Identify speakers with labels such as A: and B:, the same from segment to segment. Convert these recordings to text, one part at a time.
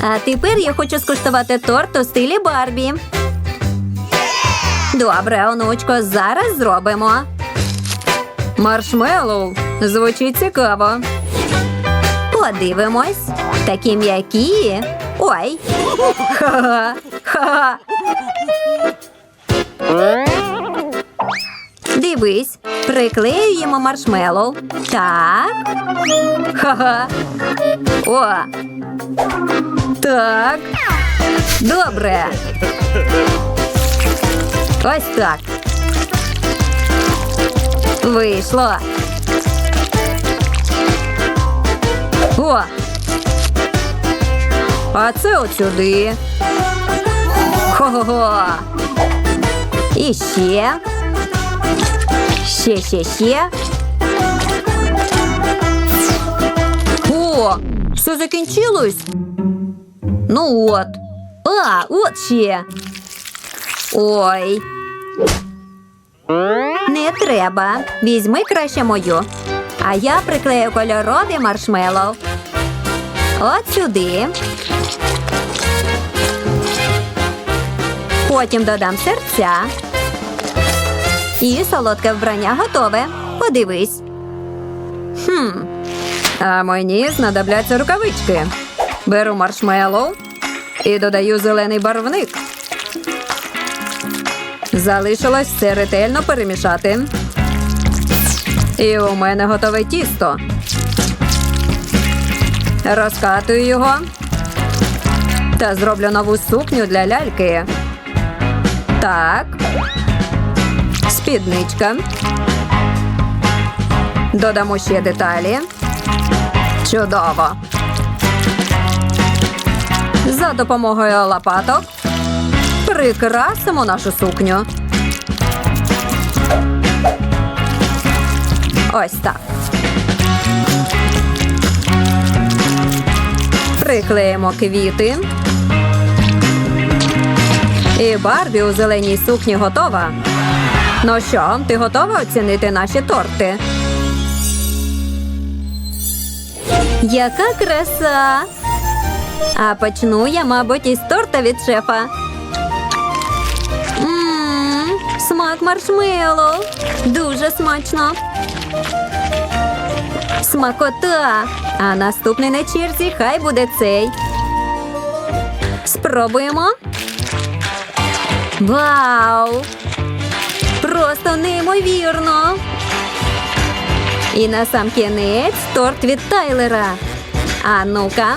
A: А тепер я хочу скуштувати торт у стилі Барбі. Добре, онучко, зараз зробимо. Маршмеллоу. Звучить цікаво. Подивимось. Такі м'які. Ой. Ха-ха. Ха-ха. Дивись, приклеюємо маршмеллоу. Так. Ха-ха. О. Так. Добре. Ось так. Вийшло. О. А це от сюди. Хо-хо-хо. І ще. Ще, ще, ще. О, все закінчилось? Ну от. А, от ще. Ой. Не треба. Візьми краще мою. А я приклею кольорові маршмеллоу. От сюди. Потім додам серця. І солодке вбрання готове. Подивись. Хм. А мені знадобляться рукавички. Беру маршмеллоу і додаю зелений барвник. Залишилось все ретельно перемішати. І у мене готове тісто. Розкатую його та зроблю нову сукню для ляльки. Так. Спідничка. Додамо ще деталі. Чудово. За допомогою лопаток прикрасимо нашу сукню. Ось так. Приклеїмо квіти. І Барбі у зеленій сукні готова. Ну що, ти готова оцінити наші торти? Яка краса! А почну я, мабуть, із торта від шефа. Мм, смак маршмеллоу. Дуже смачно. Смакота. А наступний на черзі хай буде цей. Спробуємо. Вау! Просто неймовірно. І на сам кінець торт від Тайлера. А ну-ка.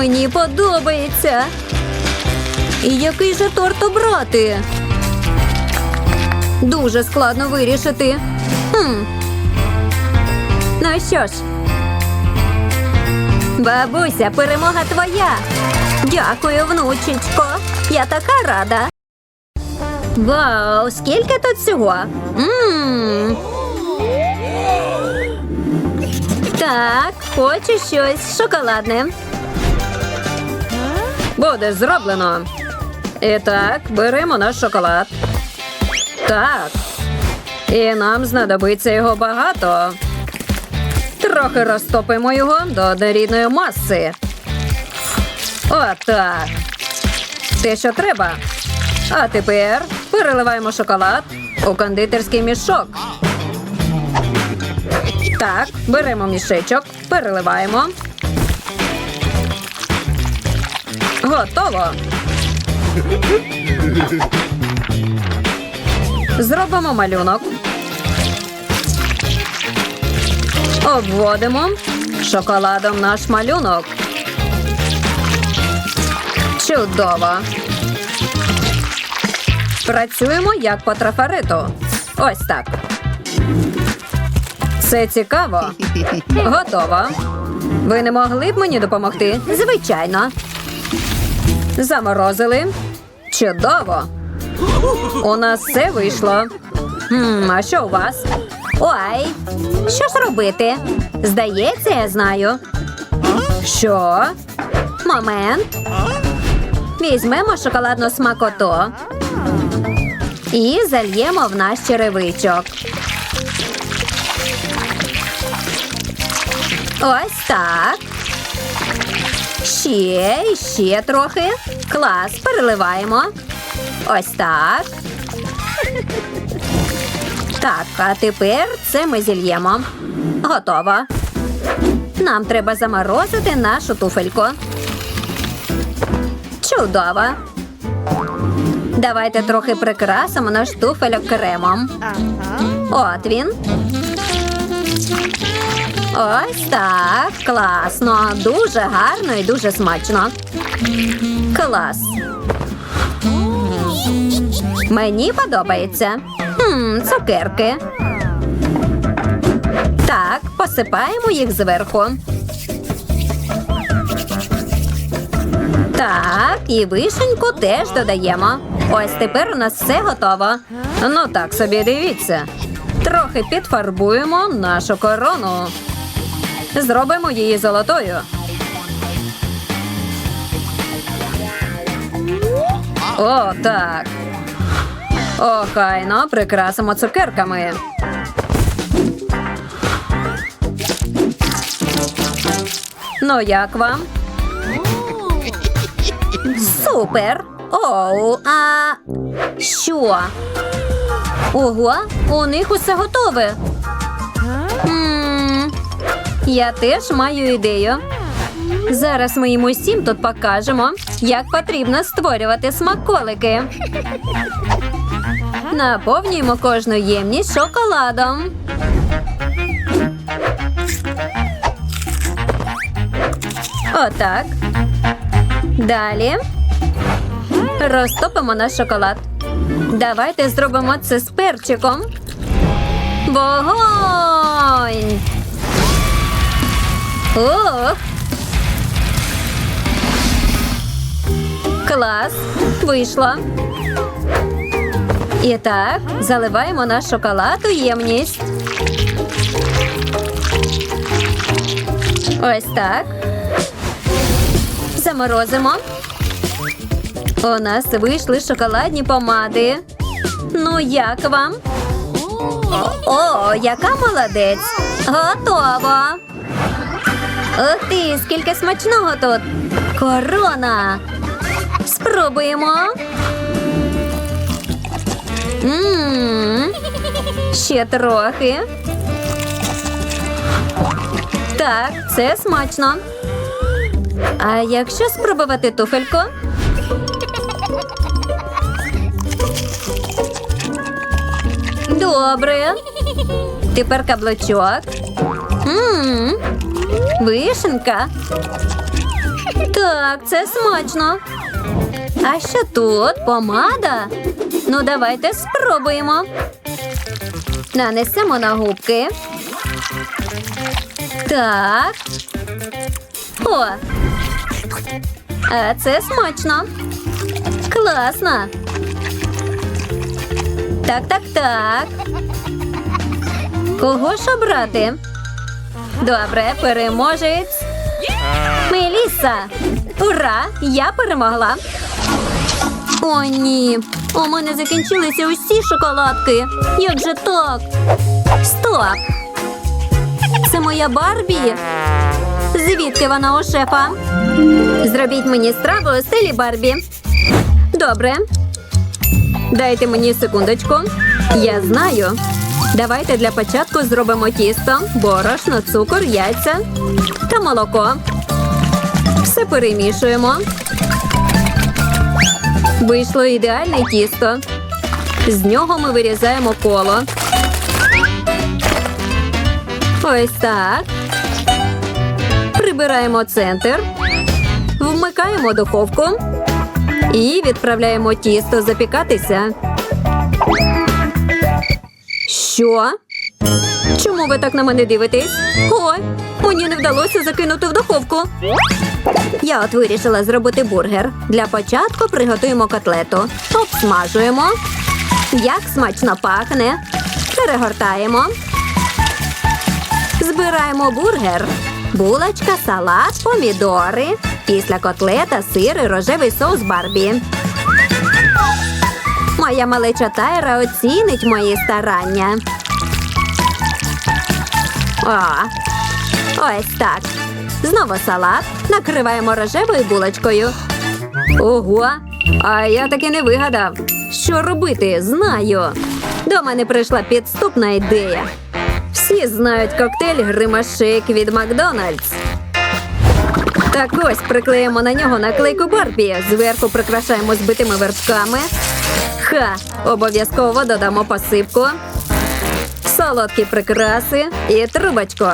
A: Мені подобається. І який же торт обрати? Дуже складно вирішити. Хм. Ну що ж, бабуся, перемога твоя. Дякую, внучечко. Я така рада. Вау, скільки тут всього? Мм. Так, хочу щось шоколадне. Буде зроблено. І так, беремо наш шоколад. Так. І нам знадобиться його багато. Трохи розтопимо його до однорідної маси. Отак. Те, що треба. А тепер переливаємо шоколад у кондитерський мішок. Так, беремо мішечок, переливаємо. Готово. Зробимо малюнок. Обводимо шоколадом наш малюнок. Чудово. Працюємо як по трафарету. Ось так. Це цікаво. Готово. Ви не могли б мені допомогти? Звичайно. Заморозили. Чудово. У нас все вийшло. А що у вас? Ой, що ж робити? Здається, я знаю. Що? Момент. Візьмемо шоколадну смакоту і зальємо в наш черевичок. Ось так. Ще і ще трохи. Клас, переливаємо. Ось так. Так, а тепер це ми зільємо. Готово. Нам треба заморозити нашу туфельку. Чудово. Давайте трохи прикрасимо наш туфельок кремом. От він. Ось так. Класно. Дуже гарно і дуже смачно. Клас. Мені подобається. Хм, цукерки. Так, посипаємо їх зверху. Так, і вишеньку теж додаємо. Ось тепер у нас все готово. Ну так собі дивіться. Трохи підфарбуємо нашу корону. Зробимо її золотою. О, так. Охайно прикрасимо цукерками. Ну, як вам? Супер! Оу, а що? Ого, у них усе готове. м я теж маю ідею. Зараз ми їм усім тут покажемо, як потрібно створювати смаколики. Наповнюємо кожну ємність шоколадом. Отак. Далі розтопимо наш шоколад. Давайте зробимо це з перчиком. Вогонь! Ох! Клас! Вийшло. І так, заливаємо наш шоколад у ємність. Ось так. Заморозимо. У нас вийшли шоколадні помади. Ну, як вам? О, яка молодець! Готово! Ух ти, скільки смачного тут! Корона! Спробуємо. Мм, ще трохи. Так, це смачно. А якщо спробувати туфельку? Добре. Тепер каблучок. Мм, вишенка. Так, це смачно. А що тут? Помада? Ну, давайте спробуємо. Нанесемо на губки. Так. О. А це смачно. Класно. Так, так, так. Кого ж обрати? Добре, переможець. Меліса! Ура! Я перемогла. О, ні. У мене закінчилися усі шоколадки. Як же так? Стоп! Це моя Барбі. Звідки вона у шефа? Зробіть мені страву у стилі Барбі. Добре. Дайте мені секундочку. Я знаю. Давайте для початку зробимо тісто, борошно, цукор, яйця та молоко. Все перемішуємо. Вийшло ідеальне тісто. З нього ми вирізаємо коло. Ось так. Прибираємо центр, вмикаємо духовку і відправляємо тісто запікатися. Що? Чому ви так на мене дивитесь? Ой, мені не вдалося закинути в духовку. Я от вирішила зробити бургер. Для початку приготуємо котлету. Обсмажуємо. Як смачно пахне. Перегортаємо. Збираємо бургер. Булочка, салат, помідори. Після котлета, сир і рожевий соус Барбі. Моя малеча Тайра оцінить мої старання. О, Ось так. Знову салат. Накриваємо рожевою булочкою. Ого, а я таки не вигадав. Що робити? Знаю. До мене прийшла підступна ідея. Всі знають коктейль Гримашик від Макдональдс. Так ось приклеїмо на нього наклейку Барбі. Зверху прикрашаємо збитими вершками. Ха! Обов'язково додамо посипку. Солодкі прикраси і трубочку.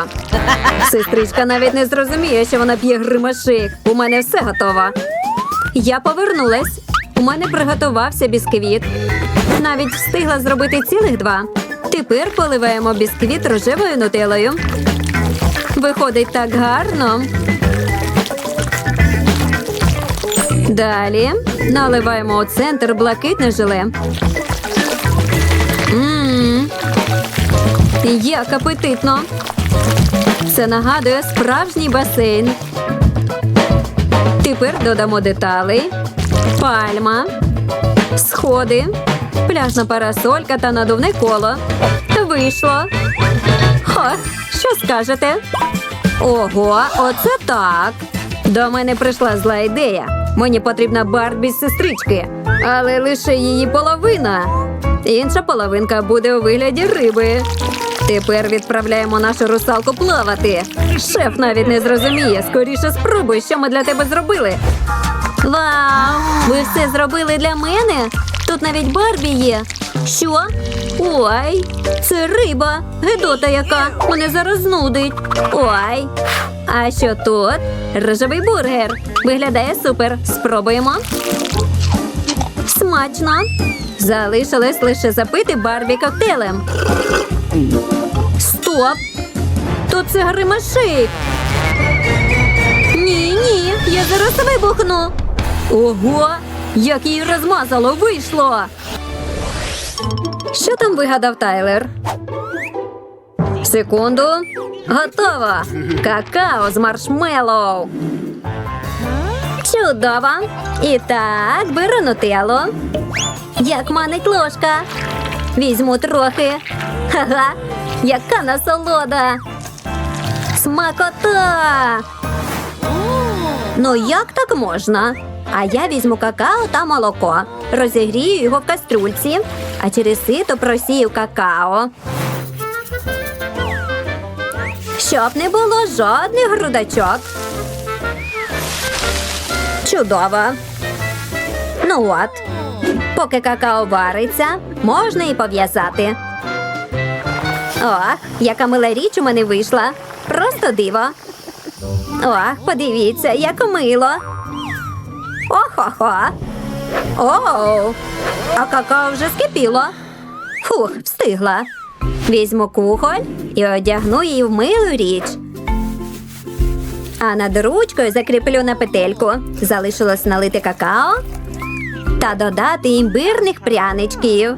A: Сестричка навіть не зрозуміє, що вона п'є гримашик. У мене все готово. Я повернулась. У мене приготувався бісквіт. Навіть встигла зробити цілих два. Тепер поливаємо бісквіт рожевою нутелою. Виходить так гарно. Далі наливаємо у центр блакитне желе. Мм, як апетитно. Це нагадує справжній басейн. Тепер додамо деталей. Пальма, сходи, пляжна парасолька та надувне коло. Вийшло. Хо, що скажете? Ого, оце так. До мене прийшла зла ідея. Мені потрібна Барбі з сестрички, але лише її половина. Інша половинка буде у вигляді риби. Тепер відправляємо нашу русалку плавати. Шеф навіть не зрозуміє. Скоріше спробуй, що ми для тебе зробили. Вау! Ви все зробили для мене? Тут навіть Барбі є. Що? Ой, це риба. Гедота яка. Мене зараз нудить. Ой. А що тут? Рожевий бургер. Виглядає супер. Спробуємо. Смачно. Залишилось лише запити Барбі коктейлем. Стоп! То це гримашик. Ні, ні, я зараз вибухну. Ого, як її розмазало, вийшло. Що там вигадав Тайлер? Секунду. Готово. Какао з маршмеллоу. Чудово. І так, беру нутеллу. Як манить ложка. Візьму трохи. Ха-ха, яка насолода. Смакота. Ну як так можна? А я візьму какао та молоко, розігрію його в каструльці, а через сито просію какао. Щоб не було жодних грудочок. Чудово. Ну от, поки какао вариться, можна і пов'язати. Ох, яка мила річ у мене вийшла. Просто диво. Ох, подивіться, як мило. Охо-хо. Оу. А какао вже скипіло. Фух, встигла. Візьму кухоль і одягну її в милу річ. А над ручкою закріплю на петельку. Залишилось налити какао та додати імбирних пряничків.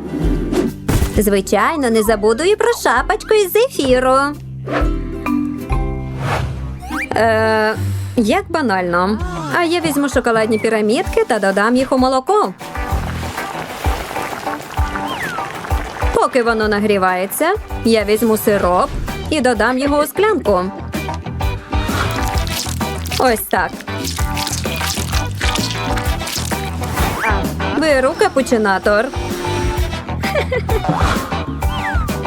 A: Звичайно, не забуду і про шапочку із зефіру. Е, як банально. А я візьму шоколадні пірамідки та додам їх у молоко. Поки воно нагрівається, я візьму сироп і додам його у склянку. Ось так. Беру капучинатор.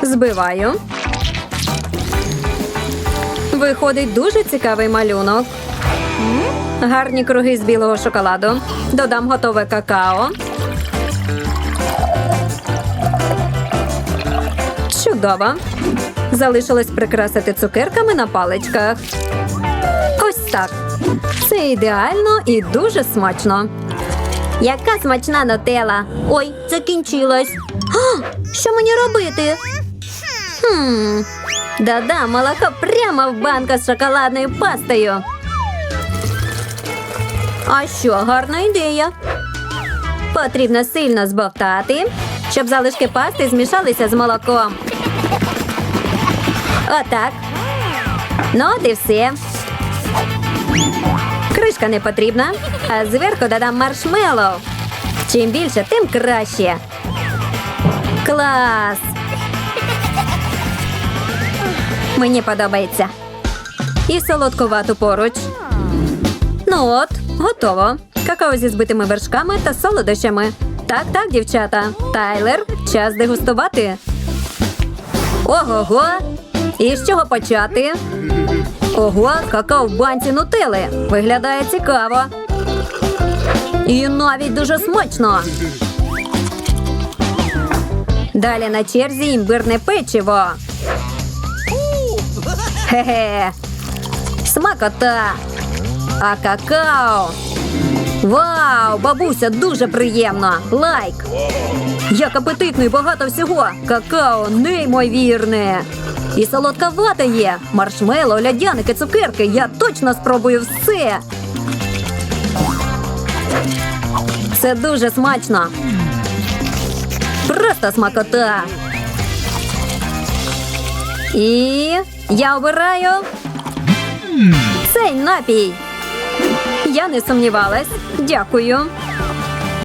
A: Збиваю. Виходить дуже цікавий малюнок. Гарні круги з білого шоколаду. Додам готове какао. Чудово. Залишилось прикрасити цукерками на паличках. Ось так. Це ідеально і дуже смачно. Яка смачна нотела. Ой, закінчилась. А, що мені робити? Хм. Да-да, молоко прямо в банку з шоколадною пастою. А що, гарна ідея. Потрібно сильно збовтати, щоб залишки пасти змішалися з молоком. Отак. Ну, от і все. Кришка не потрібна, а зверху додам маршмеллоу. Чим більше, тим краще. Клас! Мені подобається. і солодковату поруч. Ну от, готово. Какао зі збитими вершками та солодощами. Так, так, дівчата. Тайлер, час дегустувати. Ого-го! І з чого почати? Ого, какао в банці нутели. Виглядає цікаво. І навіть дуже смачно. Далі на черзі імбирне печиво. Хе-хе. Смакота. А какао. Вау, бабуся, дуже приємно. Лайк. Як апетитно і багато всього. Какао неймовірне. І солодка вата є. Маршмело, лядяники, цукерки. Я точно спробую все. Це дуже смачно. Просто смакота. І я обираю цей напій. Я не сумнівалась. Дякую.